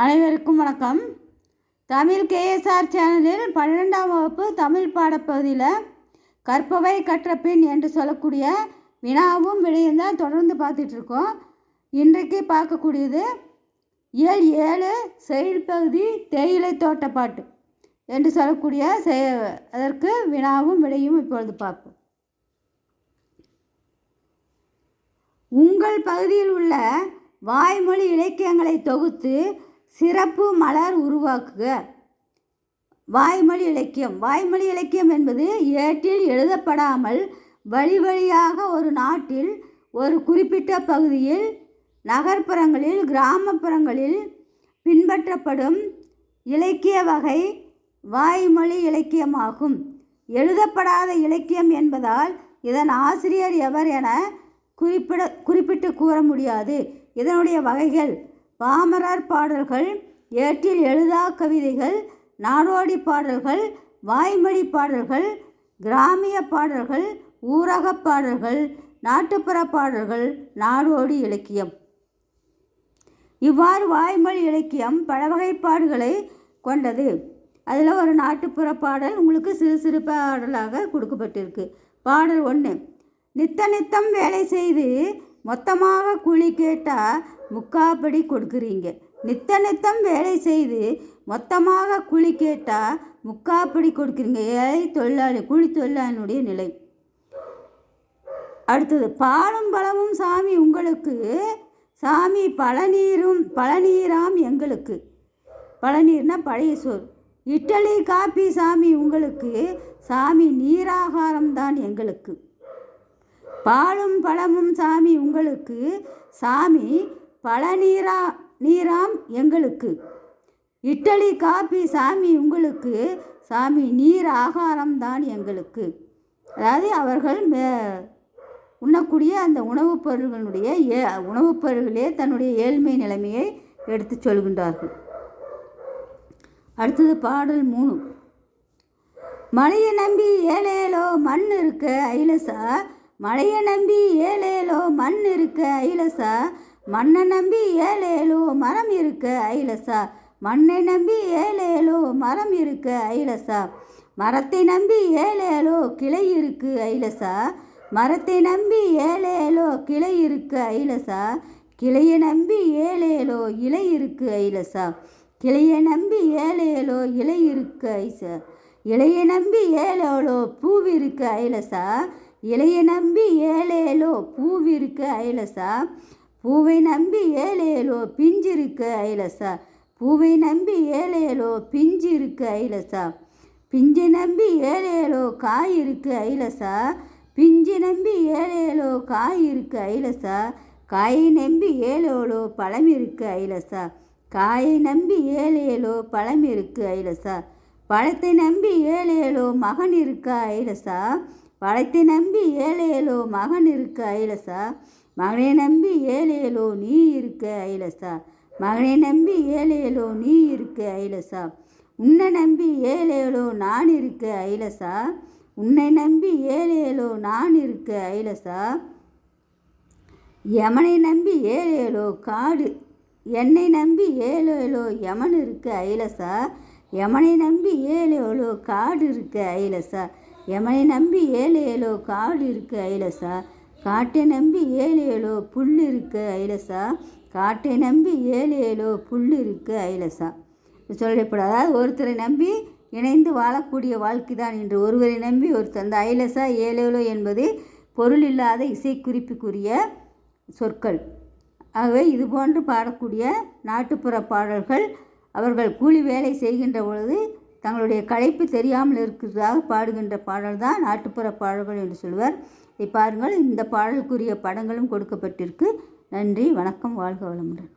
அனைவருக்கும் வணக்கம். தமிழ் கேஎஸ்ஆர் சேனலில் பன்னிரெண்டாம் வகுப்பு தமிழ் பாடப்பகுதியில் கற்பவை கற்ற என்று சொல்லக்கூடிய வினாவும் விடையும் தான் தொடர்ந்து பார்த்துட்ருக்கோம். இன்றைக்கு பார்க்கக்கூடியது இயல் ஏழு செயல்பகுதி தேயிலை தோட்டப்பாட்டு என்று சொல்லக்கூடிய செய அதற்கு வினாவும் விடையும் இப்பொழுது பார்ப்போம். உங்கள் பகுதியில் உள்ள வாய்மொழி இலக்கியங்களை தொகுத்து சிறப்பு மலர் உருவாக்குக. வாய்மொழி இலக்கியம். வாய்மொழி இலக்கியம் என்பது ஏட்டில் எழுதப்படாமல் வழி வழியாக ஒரு நாட்டில் ஒரு குறிப்பிட்ட பகுதியில் நகர்ப்புறங்களில் கிராமப்புறங்களில் பின்பற்றப்படும் இலக்கிய வகை வாய்மொழி இலக்கியமாகும். எழுதப்படாத இலக்கியம் என்பதால் இதன் ஆசிரியர் எவர் என குறிப்பிட குறிப்பிட்டு கூற முடியாது. இதனுடைய வகைகள் பாமரர் பாடல்கள் ஏட்டில் எழுதா கவிதைகள் நாடோடி பாடல்கள் வாய்மொழி பாடல்கள் கிராமிய பாடல்கள் ஊரக பாடல்கள் நாட்டுப்புற பாடல்கள் நாடோடி இலக்கியம். இவ்வாறு வாய்மொழி இலக்கியம் பல வகைப்பாடுகளை கொண்டது. அதில் ஒரு நாட்டுப்புற பாடல் உங்களுக்கு சிறு சிறு பாடலாக கொடுக்கப்பட்டிருக்கு. பாடல் ஒன்று நித்த நித்தம் வேலை செய்து மொத்தமாக கூலி கேட்டால் முக்காப்படி கொடுக்குறீங்க. நித்த நித்தம் வேலை செய்து மொத்தமாக கூலி கேட்டால் முக்காப்படி கொடுக்குறீங்க. ஏழை தொழிலாளி கூலி தொழிலாளினுடைய நிலை. அடுத்தது பாலும் பழமும் சாமி உங்களுக்கு சாமி பழநீரும் பழநீராம் எங்களுக்கு. பழநீர்னா பழைய சோறு. இட்டலி காப்பி சாமி உங்களுக்கு சாமி நீராகாரம்தான் எங்களுக்கு. பாலும் பழமும் சாமி உங்களுக்கு. சாமி பல நீரா நீராம் எங்களுக்கு. இட்டலி காப்பி சாமி உங்களுக்கு. சாமி நீர் ஆகாரம் தான் எங்களுக்கு. அதாவது அவர்கள் மே உண்ணக்கூடிய அந்த உணவுப் பொருள்களுடைய ஏ உணவுப் பொருள்களே தன்னுடைய ஏழ்மை நிலைமையை எடுத்து சொல்கின்றார்கள். அடுத்தது பாடல் மூணு. மழையை நம்பி ஏழேலோ மண் இருக்க ஐலசா மழையை நம்பி ஏழேலோ மண் இருக்க ஐலசா? மண்ணை நம்பி ஏழேலோ மரம் இருக்க ஐலசா? மண்ணை நம்பி ஏழேலோ மரம் இருக்க ஐலசா? மரத்தை நம்பி ஏழேலோ கிளை இருக்கு ஐலசா? மரத்தை நம்பி ஏழேலோ கிளை இருக்கு ஐலசா? கிளையை நம்பி ஏழேலோ இலை இருக்கு ஐலசா? கிளையை நம்பி ஏழேலோ இலை இருக்கு ஐசா? இலையை நம்பி ஏழேலோ பூவிருக்கு ஐலசா? இலையை நம்பி ஏழேலோ பூவிருக்கு ஐலசா பூவை நம்பி ஏழேலோ பிஞ்சிருக்கு ஐலசா பூவை நம்பி ஏழேலோ பிஞ்சு இருக்கு ஐலசா பிஞ்சை நம்பி ஏழேலோ காய் இருக்கு ஐலசா பிஞ்சு நம்பி ஏழேலோ காய் இருக்கு ஐலசா காயை நம்பி ஏழேலோ பழம் இருக்கு ஐலசா காயை நம்பி ஏழேலோ பழம் இருக்கு ஐலசா பழத்தை நம்பி ஏழேலோ மகன் இருக்கா ஐலசா பழத்தை நம்பி ஏழேலோ மகன் இருக்க ஐலசா? மகனை நம்பி ஏழேலோ நீ இருக்க ஐலசா? மகனை நம்பி ஏழேலோ நீ இருக்க ஐலசா? உன்னை நம்பி ஏழேலோ நான் இருக்க ஐலசா? உன்னை நம்பி ஏழேலோ நான் இருக்க ஐலசா? யமனை நம்பி ஏழேலோ காடு? என்னை நம்பி ஏழேலோ யமன் இருக்க ஐலசா? யமனை நம்பி ஏழேலோ காடு இருக்க ஐலசா? எமனை நம்பி ஏழு ஏழோ காடு இருக்கு ஐலசா? காட்டை நம்பி ஏழு ஏழோ புல் இருக்கு ஐலசா? காட்டை நம்பி ஏழு ஏழோ புல் இருக்கு ஐலசா சொல்லப்படும் அதாவது ஒருத்தரை நம்பி இணைந்து வாழக்கூடிய வாழ்க்கை தான் என்று ஒருவரை நம்பி ஒருத்தர் அந்த ஐலசா ஏழேலோ என்பது பொருள் இல்லாத இசைக்குறிப்புக்குரிய சொற்கள். ஆகவே இது போன்று பாடக்கூடிய நாட்டுப்புற பாடல்கள் அவர்கள் கூலி வேலை செய்கின்ற பொழுது தங்களுடைய களைப்பு தெரியாமல் இருக்கிறதாக பாடுகின்ற பாடல் தான் நாட்டுப்புற பாடல்கள் என்று சொல்வர். இதை பாருங்கள் இந்த பாடலுக்குரிய படங்களும் கொடுக்கப்பட்டிருக்கு. நன்றி வணக்கம் வாழ்க வளமுடன்.